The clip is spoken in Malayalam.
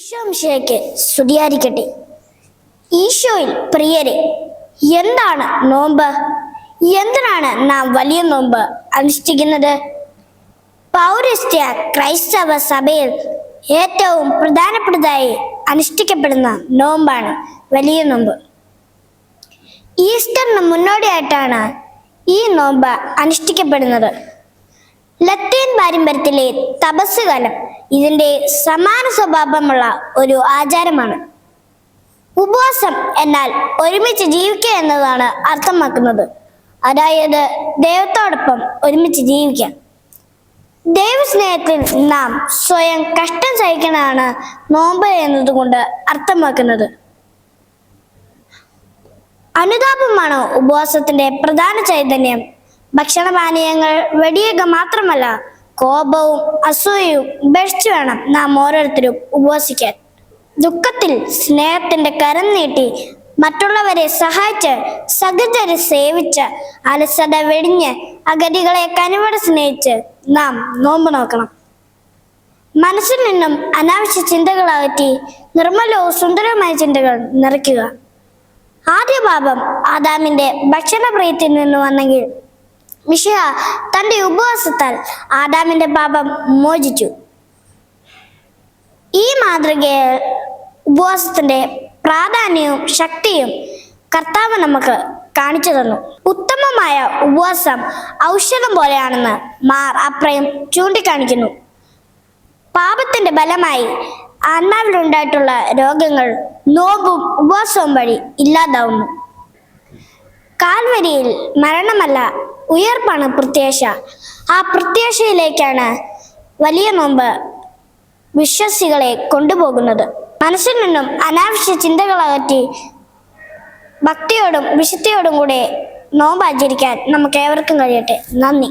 ഈശോംശയ്ക്ക് സ്തുതിയായിരിക്കട്ടെ. ഈശോയിൽ പ്രിയരെ എന്താണ് നോമ്പ്? എന്തിനാണ് നാം വലിയ നോമ്പ് അനുഷ്ഠിക്കുന്നത്? പൗരസ്ത്യ ക്രൈസ്തവ സഭയിൽ ഏറ്റവും പ്രധാനപ്പെട്ടതായി അനുഷ്ഠിക്കപ്പെടുന്ന നോമ്പാണ് വലിയ നോമ്പ്. ഈസ്റ്ററിന് മുന്നോടിയായിട്ടാണ് ഈ നോമ്പ് അനുഷ്ഠിക്കപ്പെടുന്നത്. പാരമ്പര്യത്തിലെ തപസ് കാലം ഇതിന്റെ സമാന സ്വഭാവമുള്ള ഒരു ആചാരമാണ്. ഉപവാസം എന്നാൽ ഒരുമിച്ച് ജീവിക്കുക എന്നതാണ് അർത്ഥമാക്കുന്നത്. അതായത് ദൈവത്തോടൊപ്പം ഒരുമിച്ച് ജീവിക്കാം ദൈവസ്നേഹത്തിൽ നാം സ്വയം കഷ്ടം സഹിക്കണമാണ് നോമ്പ് എന്നതുകൊണ്ട് അർത്ഥമാക്കുന്നത്. അനുതാപമാണ് ഉപവാസത്തിന്റെ പ്രധാന ചൈതന്യം? ഭക്ഷണപാനീയങ്ങൾ വെടിയുക മാത്രമല്ല കോപവും അസൂയയും ഉപേക്ഷിച്ച് വേണം നാം ഓരോരുത്തരും ഉപവസിക്കാൻ. ദുഃഖത്തിൽ സ്നേഹത്തിന്റെ കരം നീട്ടി മറ്റുള്ളവരെ സഹായിച്ച് സഹജരെ സേവിച്ച് അലസത വെടിഞ്ഞ് അഗതികളെ കനിവോടെ സ്നേഹിച്ച് നാം നോമ്പ് നോക്കണം. മനസ്സിൽ നിന്നും അനാവശ്യ ചിന്തകൾ അകറ്റി നിർമ്മലവും സുന്ദരവുമായ ചിന്തകൾ നിറയ്ക്കുക. ആദ്യ പാപം ആദാമിന്റെ ഭക്ഷണപ്രിയത്തിൽ നിന്ന് വന്നെങ്കിൽ മിഷിഹ തന്റെ ഉപവാസത്താൽ ആദാമിന്റെ പാപം മോചിച്ചു. ഈ മാതൃകയിൽ ഉപവാസത്തിന്റെ പ്രാധാന്യവും ശക്തിയും കർത്താവ് നമുക്ക് കാണിച്ചു തന്നു. ഉത്തമമായ ഉപവാസം ഔഷധം പോലെയാണെന്ന് മാർ അപ്രയം ചൂണ്ടിക്കാണിക്കുന്നു. പാപത്തിന്റെ ബലമായി ആത്മാവിലുണ്ടായിട്ടുള്ള രോഗങ്ങൾ നോമ്പും ഉപവാസവും വഴി ഇല്ലാതാവുന്നു. കാൽവരിയിൽ മരണമല്ല ഉയർപ്പാണ് പ്രത്യാശ. ആ പ്രത്യാശയിലേക്കാണ് വലിയ നോമ്പ് വിശ്വസികളെ കൊണ്ടുപോകുന്നത്. മനസ്സിൽ നിന്നും അനാവശ്യ ചിന്തകൾ അകറ്റി ഭക്തിയോടും വിശുദ്ധിയോടും കൂടെ നോമ്പ് ആചരിക്കാൻ നമുക്ക് ഏവർക്കും കഴിയട്ടെ. നന്ദി.